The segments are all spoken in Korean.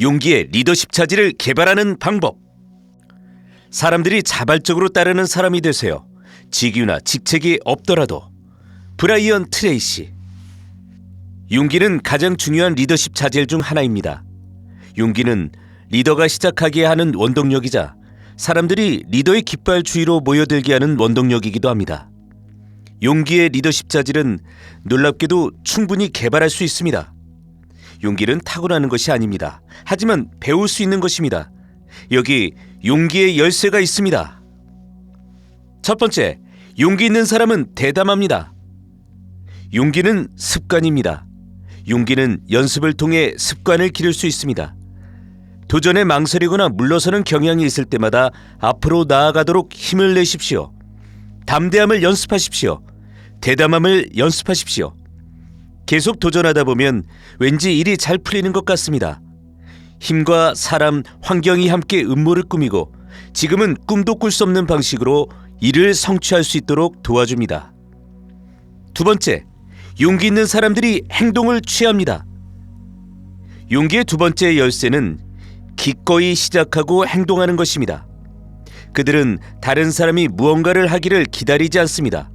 용기의 리더십 차지를 개발하는 방법. 사람들이 자발적으로 따르는 사람이 되세요. 직위나 직책이 없더라도. 브라이언 트레이시. 용기는 가장 중요한 리더십 자질 중 하나입니다. 용기는 리더가 시작하게 하는 원동력이자 사람들이 리더의 깃발 주위로 모여들게 하는 원동력이기도 합니다. 용기의 리더십 자질은 놀랍게도 충분히 개발할 수 있습니다. 용기는 타고나는 것이 아닙니다. 하지만 배울 수 있는 것입니다. 여기 용기의 열쇠가 있습니다. 첫 번째, 용기 있는 사람은 대담합니다. 용기는 습관입니다. 용기는 연습을 통해 습관을 기를 수 있습니다. 도전에 망설이거나 물러서는 경향이 있을 때마다 앞으로 나아가도록 힘을 내십시오. 담대함을 연습하십시오. 대담함을 연습하십시오. 계속 도전하다 보면 왠지 일이 잘 풀리는 것 같습니다. 힘과 사람, 환경이 함께 음모를 꾸미고 지금은 꿈도 꿀 수 없는 방식으로 일을 성취할 수 있도록 도와줍니다. 두 번째, 용기 있는 사람들이 행동을 취합니다. 용기의 두 번째 열쇠는 기꺼이 시작하고 행동하는 것입니다. 그들은 다른 사람이 무언가를 하기를 기다리지 않습니다.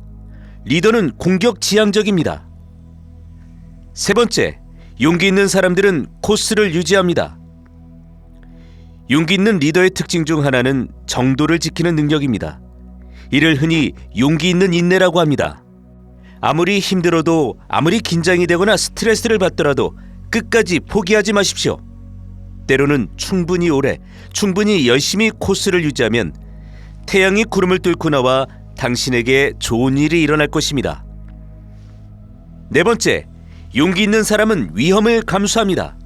리더는 공격 지향적입니다. 세 번째, 용기 있는 사람들은 코스를 유지합니다. 용기 있는 리더의 특징 중 하나는 정도를 지키는 능력입니다. 이를 흔히 용기 있는 인내라고 합니다. 아무리 힘들어도 아무리 긴장이 되거나 스트레스를 받더라도 끝까지 포기하지 마십시오. 때로는 충분히 오래, 충분히 열심히 코스를 유지하면 태양이 구름을 뚫고 나와 당신에게 좋은 일이 일어날 것입니다. 네 번째, 용기 있는 사람은 위험을 감수합니다.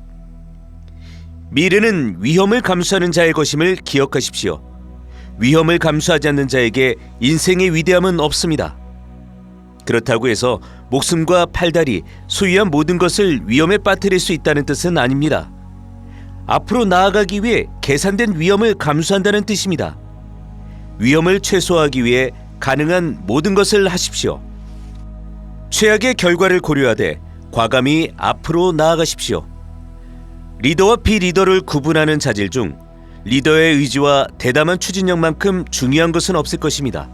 미래는 위험을 감수하는 자의 것임을 기억하십시오. 위험을 감수하지 않는 자에게 인생의 위대함은 없습니다. 그렇다고 해서 목숨과 팔다리, 소유한 모든 것을 위험에 빠뜨릴 수 있다는 뜻은 아닙니다. 앞으로 나아가기 위해 계산된 위험을 감수한다는 뜻입니다. 위험을 최소화하기 위해 가능한 모든 것을 하십시오. 최악의 결과를 고려하되 과감히 앞으로 나아가십시오. 리더와 비리더를 구분하는 자질 중 리더의 의지와 대담한 추진력만큼 중요한 것은 없을 것입니다.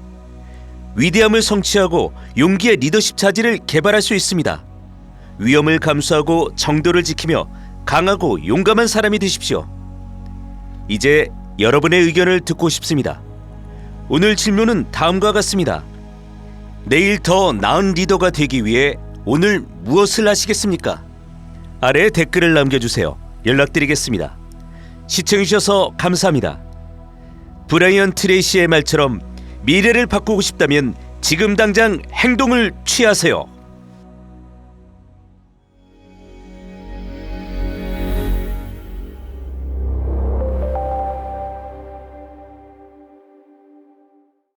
위대함을 성취하고 용기의 리더십 자질을 개발할 수 있습니다. 위험을 감수하고 정도를 지키며 강하고 용감한 사람이 되십시오. 이제 여러분의 의견을 듣고 싶습니다. 오늘 질문은 다음과 같습니다. 내일 더 나은 리더가 되기 위해 오늘 무엇을 하시겠습니까? 아래에 댓글을 남겨주세요. 연락드리겠습니다. 시청해주셔서 감사합니다. 브라이언 트레이시의 말처럼 미래를 바꾸고 싶다면 지금 당장 행동을 취하세요.